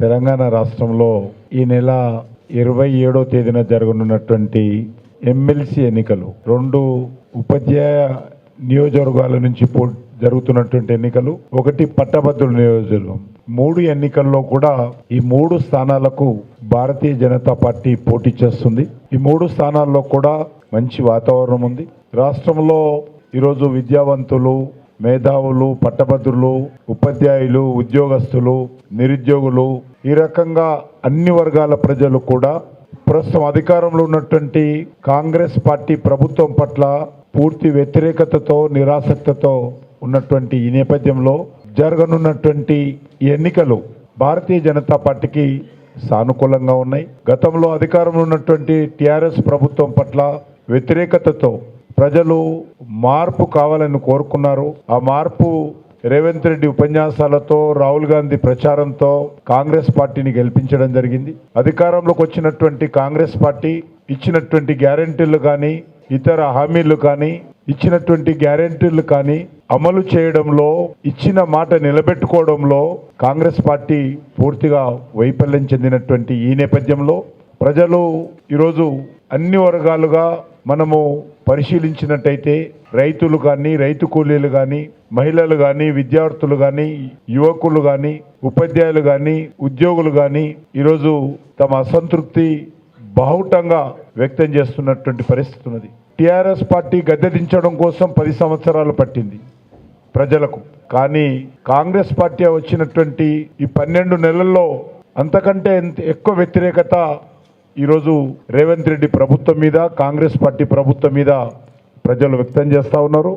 తెలంగాణ రాష్ట్రంలో ఈ నెల ఇరవై ఏడో తేదీన జరగనున్నటువంటి ఎమ్మెల్సీ ఎన్నికలు రెండు ఉపాధ్యాయ నియోజకవర్గాల నుంచి పో జరుగుతున్నటువంటి ఎన్నికలు ఒకటి పట్టభద్రుల నియోజకవర్గం. మూడు ఎన్నికల్లో కూడా ఈ మూడు స్థానాలకు భారతీయ జనతా పార్టీ పోటీ చేస్తుంది. ఈ మూడు స్థానాల్లో కూడా మంచి వాతావరణం ఉంది. రాష్ట్రంలో ఈరోజు విద్యావంతులు మేధావులు పట్టభద్రులు ఉపాధ్యాయులు ఉద్యోగస్తులు నిరుద్యోగులు ఈ రకంగా అన్ని వర్గాల ప్రజలు కూడా ప్రస్తుతం అధికారంలో ఉన్నటువంటి కాంగ్రెస్ పార్టీ ప్రభుత్వం పట్ల పూర్తి వ్యతిరేకతతో నిరాసక్తతో ఉన్నటువంటి ఈ నేపథ్యంలో జరగనున్నటువంటి ఎన్నికలు భారతీయ జనతా పార్టీకి సానుకూలంగా ఉన్నాయి. గతంలో అధికారంలో ఉన్నటువంటి టిఆర్ఎస్ ప్రభుత్వం పట్ల వ్యతిరేకతతో ప్రజలు మార్పు కావాలని కోరుకున్నారు. ఆ మార్పు రేవంత్ రెడ్డి ఉపన్యాసాలతో రాహుల్ గాంధీ ప్రచారంతో కాంగ్రెస్ పార్టీని గెలిపించడం జరిగింది. అధికారంలోకి వచ్చినటువంటి కాంగ్రెస్ పార్టీ ఇచ్చినటువంటి గ్యారెంటీలు కానీ ఇతర హామీలు కానీ ఇచ్చినటువంటి గ్యారెంటీలు కానీ అమలు చేయడంలో ఇచ్చిన మాట నిలబెట్టుకోవడంలో కాంగ్రెస్ పార్టీ పూర్తిగా వైఫల్యం చెందినటువంటి ఈ నేపథ్యంలో ప్రజలు ఈరోజు అన్ని వర్గాలుగా మనము పరిశీలించినట్టయితే రైతులు కానీ రైతు కూలీలు కానీ మహిళలు కానీ విద్యార్థులు కానీ యువకులు కానీ ఉపాధ్యాయులు కానీ ఉద్యోగులు కానీ ఈరోజు తమ అసంతృప్తి బాహుటంగా వ్యక్తం చేస్తున్నటువంటి పరిస్థితి ఉన్నది. టీఆర్ఎస్ పార్టీ గద్దె దించడం కోసం పది సంవత్సరాలు పట్టింది ప్రజలకు. కానీ కాంగ్రెస్ పార్టీ వచ్చినటువంటి ఈ పన్నెండు నెలల్లో అంతకంటే ఎక్కువ వ్యతిరేకత ఈరోజు రేవంత్ రెడ్డి ప్రభుత్వం మీద కాంగ్రెస్ పార్టీ ప్రభుత్వం మీద ప్రజలు వ్యక్తం చేస్తూ ఉన్నారు.